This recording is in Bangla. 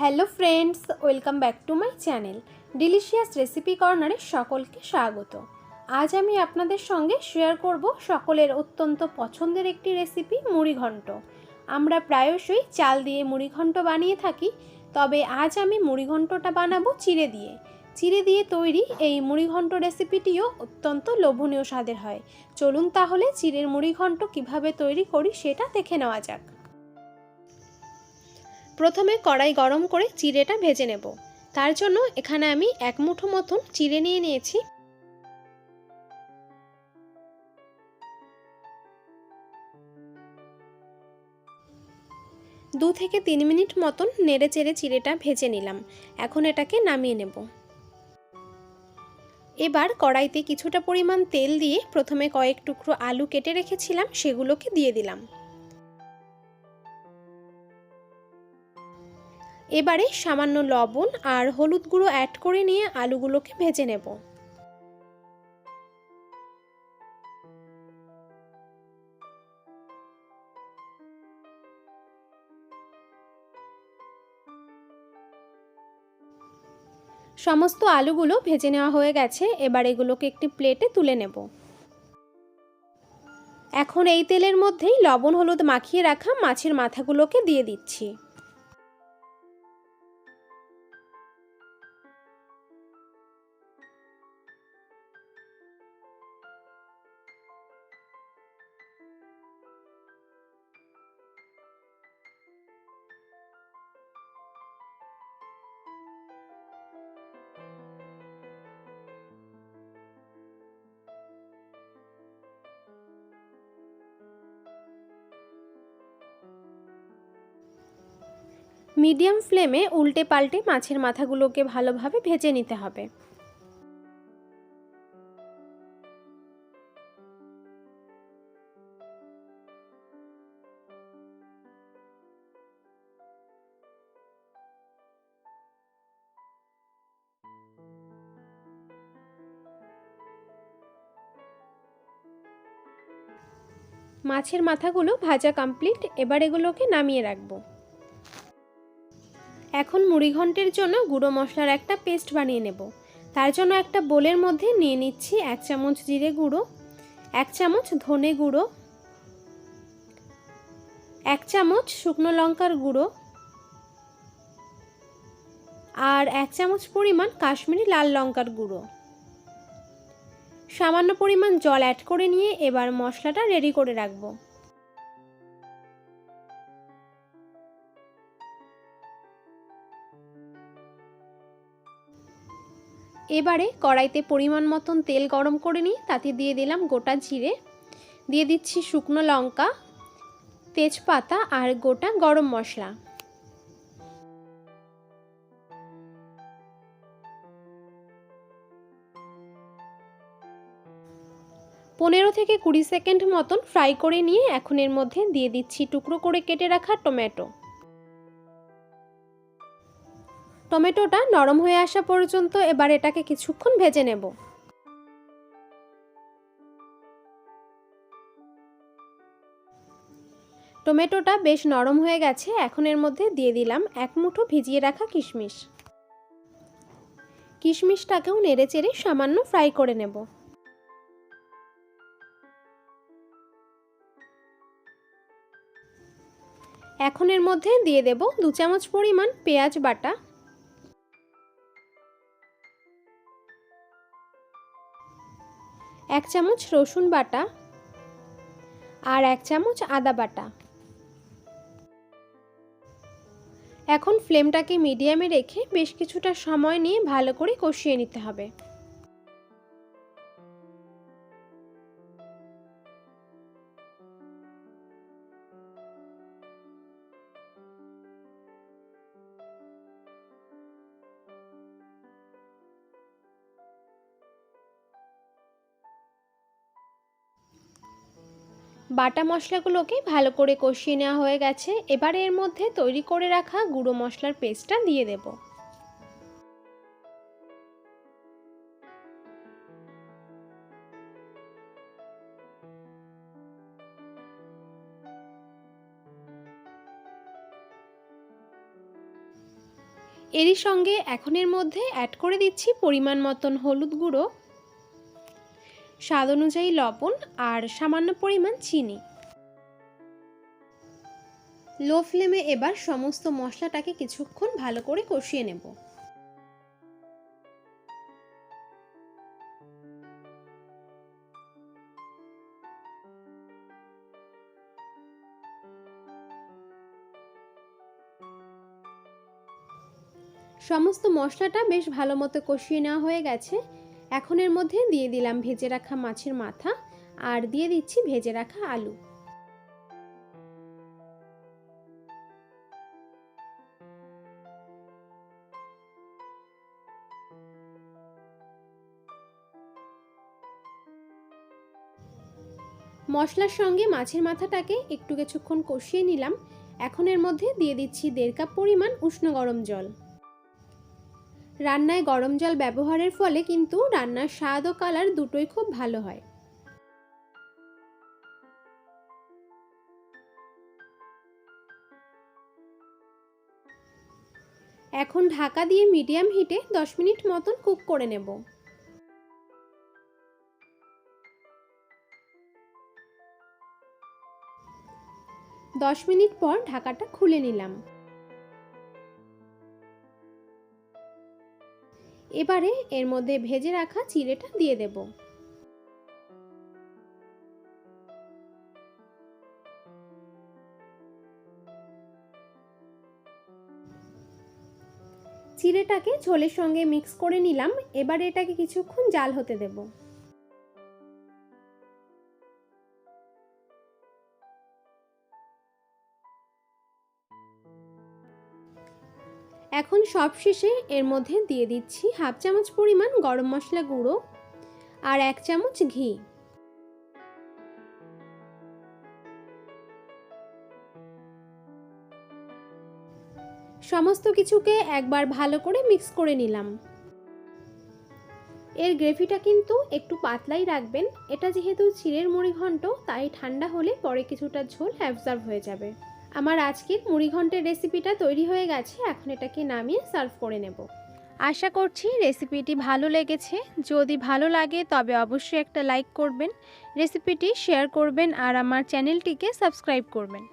Hello friends, welcome back to my channel delicious recipe কর্নারে সকলকে স্বাগত। আজ আমি আপনাদের সঙ্গে শেয়ার করব সকলের অত্যন্ত পছন্দের একটি রেসিপি মুড়িঘণ্ট আমরা প্রায়শই চাল দিয়ে মুড়িঘণ্ট বানিয়ে থাকি, তবে আজ আমি মুড়িঘণ্টটা বানাবো চিড়ে দিয়ে। চিড়ে দিয়ে তৈরি এই মুড়িঘণ্ট রেসিপিটিও অত্যন্ত লোভনীয় স্বাদের হয়। চলুন তাহলে চিড়ের মুড়িঘণ্ট কীভাবে তৈরি করি সেটা দেখে নেওয়া যাক। প্রথমে কড়াই গরম করে চিড়েটা ভেজে নেব। তার জন্য এখানে আমি এক মুঠো মতন চিড়ে নিয়ে নিয়েছি। দু থেকে তিন মিনিট মতন নেড়ে চেড়ে চিড়েটা ভেজে নিলাম। এখন এটাকে নামিয়ে নেব। এবার কড়াইতে কিছুটা পরিমাণ তেল দিয়ে প্রথমে কয়েক টুকরো আলু কেটে রেখেছিলাম, সেগুলোকে দিয়ে দিলাম। এবারে সামান্য লবণ আর হলুদ গুঁড়ো অ্যাড করে নিয়ে আলুগুলোকে ভেজে নেব। সমস্ত আলুগুলো ভেজে নেওয়া হয়ে গেছে, এবার এগুলোকে একটি প্লেটে তুলে নেব। এখন এই তেলের মধ্যেই লবণ হলুদ মাখিয়ে রাখা মাছের মাথাগুলোকে দিয়ে দিচ্ছি। মিডিয়াম ফ্লেমে উল্টে পাল্টে মাছের মাথাগুলোকে ভালোভাবে ভেজে নিতে হবে। মাছের মাথাগুলো ভাজা কমপ্লিট এবার এগুলোকে নামিয়ে রাখব। এখন মুড়িঘণ্টের জন্য গুঁড়ো মশলার একটা পেস্ট বানিয়ে নেব। তার জন্য একটা বোলের মধ্যে নিয়ে নিচ্ছি এক চামচ জিরে গুঁড়ো, এক চামচ ধনে গুঁড়ো, এক চামচ শুকনো লঙ্কার গুঁড়ো আর এক চামচ পরিমাণ কাশ্মীরি লাল লঙ্কার গুঁড়ো। সামান্য পরিমাণ জল অ্যাড করে নিয়ে এবার মশলাটা রেডি করে রাখব। এবারে কড়াইতে পরিমাণ মতন তেল গরম করে নিই তাতে দিয়ে দিলাম গোটা জিরে। দিয়ে দিচ্ছি শুকনো লঙ্কা, তেজপাতা আর গোটা গরম মশলা। পনেরো থেকে কুড়ি সেকেন্ড মতন ফ্রাই করে নিয়ে এখন এর মধ্যে দিয়ে দিচ্ছি টুকরো করে কেটে রাখা টমেটো। টমেটোটা নরম হয়ে আসা পর্যন্ত এবার এটাকে কিছুক্ষণ ভেজে নেব। টমেটোটা বেশ নরম হয়ে গেছে, এখন এর মধ্যে দিয়ে দিলাম এক মুঠো ভিজিয়ে রাখা কিশমিশ। কিশমিশটাকেও নেড়ে চেড়ে সামান্য ফ্রাই করে নেব। এখন এর মধ্যে দিয়ে দেব দু চামচ পরিমাণ পেঁয়াজ বাটা। এক চামচ রসুন বাটা আর এক চামচ আদা বাটা। এখন ফ্লেমটাকে মিডিয়ামে রেখে বেশ কিছুটা সময় নিয়ে ভালো করে কষিয়ে নিতে হবে। বাটা মশলাগুলোকে ভালো করে কষিয়ে নেওয়া হয়ে গেছে। এবার এর মধ্যে তৈরি করে রাখা গুঁড়ো মশলার পেস্টটা দিয়ে দেব। এরই সঙ্গে এখন এর মধ্যে অ্যাড করে দিচ্ছি পরিমাণ মতন হলুদ গুঁড়ো। স্বাদ অনুযায়ী লবণ আর সামান্য পরিমাণ চিনি। লো ফ্লেমে এবার সমস্ত মশলাটাকে কিছুক্ষণ ভালো করে কষিয়ে নেব। সমস্ত মশলাটা বেশ ভালো মতো কষিয়ে নেওয়া হয়ে গেছে। এখন এর মধ্যে দিয়ে দিলাম ভেজে রাখা মাছের মাথা আর দিয়ে দিচ্ছি ভেজে রাখা আলু। মশলার সঙ্গে মাছের মাথাটাকে একটু কিছুক্ষণ কষিয়ে নিলাম। এখন এর মধ্যে দিয়ে দিচ্ছি দেড় কাপ পরিমাণ উষ্ণ গরম জল। রান্নায় গরম জল ব্যবহারের ফলে কিন্তু রান্নার স্বাদ ও কালার দুটোই খুব ভালো হয়। এখন ঢাকা দিয়ে মিডিয়াম হিটে দশ মিনিট মতন কুক করে নেব। দশ মিনিট পর ঢাকাটা খুলে নিলাম। এবারে এর মধ্যে ভেজে রাখা চিড়েটা দিয়ে দেব। চিড়েটাকে ঝোলের সঙ্গে মিক্স করে নিলাম। এবার এটাকে কিছুক্ষণ জাল হতে দেব। এখন সব শেষে এর মধ্যে দিয়ে দিচ্ছি হাফ চামচ পরিমাণ গরম মশলা গুঁড়ো আর এক চামচ ঘি। সমস্ত কিছুকে একবার ভালো করে মিক্স করে নিলাম। এর গ্রেভিটা কিন্তু একটু পাতলাই রাখবেন, এটা যেহেতু চিড়ের মুড়ি ঘন্ট তাই ঠান্ডা হলে পরে কিছুটা ঝোল অ্যাবজার্ভ হয়ে যাবে। আমার আজকের মুড়িঘণ্টের রেসিপিটা তৈরি হয়ে গেছে, এখন এটাকে নামিয়ে সার্ভ করে নেব। আশা করছি রেসিপিটি ভালো লেগেছে। যদি ভালো লাগে তবে অবশ্যই একটা লাইক করবেন, রেসিপিটি শেয়ার করবেন আর আমার চ্যানেলটিকে সাবস্ক্রাইব করবেন।